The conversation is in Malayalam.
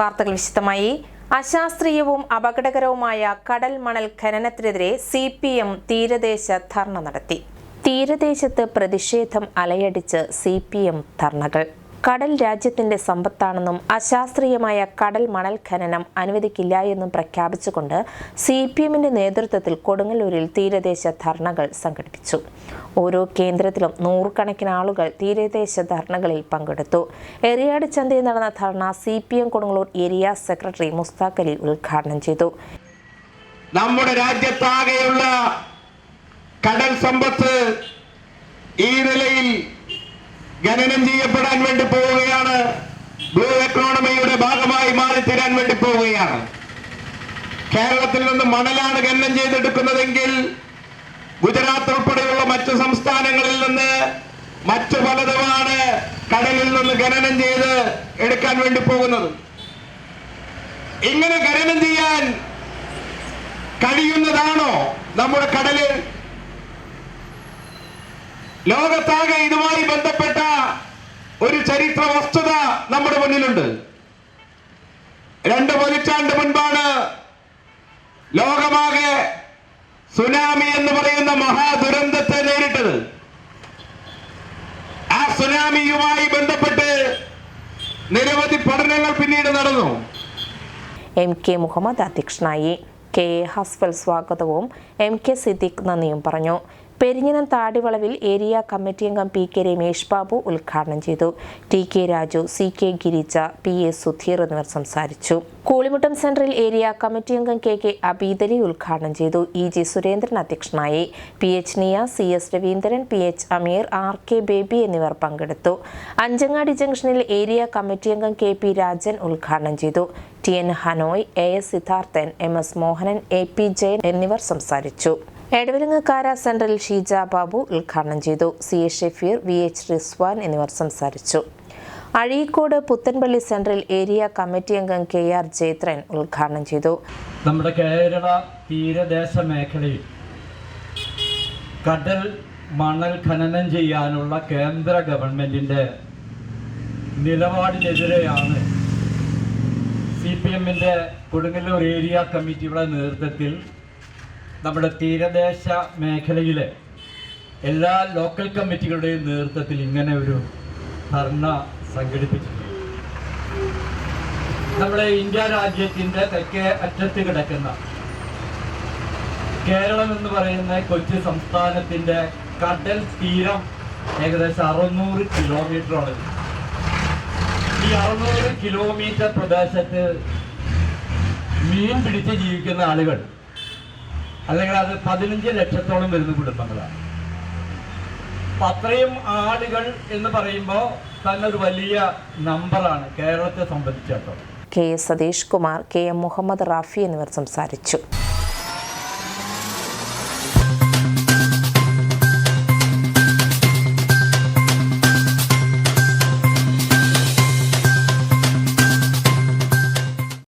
വാർത്തകൾ വിശദമായി. അശാസ്ത്രീയവും അപകടകരവുമായ കടൽ മണൽ ഖനനത്തിനെതിരെ സി പി എം തീരദേശ ധർണ നടത്തി. തീരദേശത്ത് പ്രതിഷേധം അലയടിച്ച് സി പി എം ധർണകൾ. കടൽ രാജ്യത്തിന്റെ സമ്പത്താണെന്നും അശാസ്ത്രീയമായ കടൽ മണൽ ഖനനം അനുവദിക്കില്ല എന്നും പ്രഖ്യാപിച്ചുകൊണ്ട് സി പി എമ്മിന്റെ നേതൃത്വത്തിൽ കൊടുങ്ങല്ലൂരിൽ തീരദേശ ധർണകൾ സംഘടിപ്പിച്ചു. ഓരോ കേന്ദ്രത്തിലും നൂറുകണക്കിന് ആളുകൾ തീരദേശ ധർണകളിൽ പങ്കെടുത്തു. എറിയാട് ചന്തയിൽ നടന്ന ധർണ C P M Kodungallur area secretary Mushtaq Ali ഉദ്ഘാടനം ചെയ്തു. നമ്മുടെ രാജ്യത്താകെയുള്ള കടൽ സമ്പത്ത് ഈ നിലയിൽ ഖനനം ചെയ്യപ്പെടാൻ വേണ്ടി പോവുകയാണ്. ബ്ലൂ എക്കോണമിയുടെ ഭാഗമായി മാറി തരാൻ വേണ്ടി പോവുകയാണ്. കേരളത്തിൽ നിന്ന് മണലാണ് ഖനനം ചെയ്തെടുക്കുന്നതെങ്കിൽ ഗുജറാത്ത് ഉൾപ്പെടെയുള്ള മറ്റു സംസ്ഥാനങ്ങളിൽ നിന്ന് മറ്റു പലതുമാണ് കടലിൽ നിന്ന് ഖനനം ചെയ്ത് എടുക്കാൻ വേണ്ടി പോകുന്നത്. ഇങ്ങനെ ഖനനം ചെയ്യാൻ കഴിയുന്നതാണോ നമ്മുടെ കടലിൽ? ലോകത്താകെ ഇതുമായി ബന്ധപ്പെട്ട ഒരു ചരിത്ര വസ്തുത നമ്മുടെ മുന്നിലുണ്ട്. രണ്ട് പതിറ്റാണ്ട് മുൻപാണ് ലോകമാകെ സുനാമി എന്ന് പറയുന്ന മഹാദുരന്തത്തെ നേരിട്ടത്. ആ സുനാമിയുമായി ബന്ധപ്പെട്ട് നിരവധി പഠനങ്ങൾ പിന്നീട് നടന്നു. എം കെ മുഹമ്മദ് അധ്യക്ഷനായി കെ എ ഹസ്ഫൽ സ്വാഗതവും എം കെ സിദ്ദിഖ് നന്ദിയും പറഞ്ഞു. പെരിഞ്ഞനം താടിവളവിൽ ഏരിയ കമ്മിറ്റി അംഗം പി കെ രമേഷ് ബാബു ഉദ്ഘാടനം ചെയ്തു. T K Raju C K Girija P A Sudheer എന്നിവർ സംസാരിച്ചു. കൂളിമുട്ടം സെൻട്രൽ ഏരിയ കമ്മിറ്റി അംഗം കെ കെ അബീദലി ഉദ്ഘാടനം ചെയ്തു. ഇ ജി സുരേന്ദ്രൻ അധ്യക്ഷനായി. പി എച്ച് നിയ C S Raveendran P H Ameer R K Baby എന്നിവർ പങ്കെടുത്തു. അഞ്ചങ്ങാടി ജംഗ്ഷനിൽ ഏരിയ കമ്മിറ്റി അംഗം കെ പി രാജൻ ഉദ്ഘാടനം ചെയ്തു. T N Hanoy A S Siddharthan M S Mohanan A P Jayan എന്നിവർ സംസാരിച്ചു. എടവിലങ്ങക്കാര സെൻട്രൽ ഷീജ ബാബു ഉദ്ഘാടനം ചെയ്തു. C A Shefeer V H Rizwan എന്നിവർ സംസാരിച്ചു. Azhikode Puthanpally central area committee അംഗം കെ ആർ ജയത്രൻ ഉദ്ഘാടനം ചെയ്തു. നമ്മുടെ കേരള തീരദേശ മേഖലയിൽ കടൽ മണൽ ഖനനം ചെയ്യാനുള്ള കേന്ദ്ര ഗവൺമെന്റിന്റെ നിലപാടിനെതിരെയാണ് സി പി എമ്മിന്റെ കൊടുങ്ങല്ലൂർ ഏരിയ കമ്മിറ്റിയുടെ നേതൃത്വത്തിൽ നമ്മുടെ തീരദേശ മേഖലയിലെ എല്ലാ ലോക്കൽ കമ്മിറ്റികളുടെയും നേതൃത്വത്തിൽ ഇങ്ങനെ ഒരു ധർണ സംഘടിപ്പിച്ചിട്ടുണ്ട്. നമ്മുടെ ഇന്ത്യ രാജ്യത്തിന്റെ തെക്കേ അറ്റത്ത് കിടക്കുന്ന കേരളം എന്ന് പറയുന്ന കൊച്ചു സംസ്ഥാനത്തിന്റെ കടൽ തീരം ഏകദേശം അറുന്നൂറ് കിലോമീറ്ററാണ് ഈ അറുന്നൂറ് കിലോമീറ്റർ പ്രദേശത്ത് മീൻ പിടിച്ച് ജീവിക്കുന്ന ആളുകൾ അല്ലെങ്കിൽ അത് പതിനഞ്ച് ലക്ഷത്തോളം വരുന്ന കുടുംബങ്ങളാണ്. അപ്പൊ അത്രയും ആളുകൾ എന്ന് പറയുമ്പോൾ തന്നെ ഒരു വലിയ നമ്പറാണ് കേരളത്തെ സംബന്ധിച്ചിടത്തോളം. K S Satheesh Kumar K M Muhammad Rafi എന്നിവർ സംസാരിച്ചു.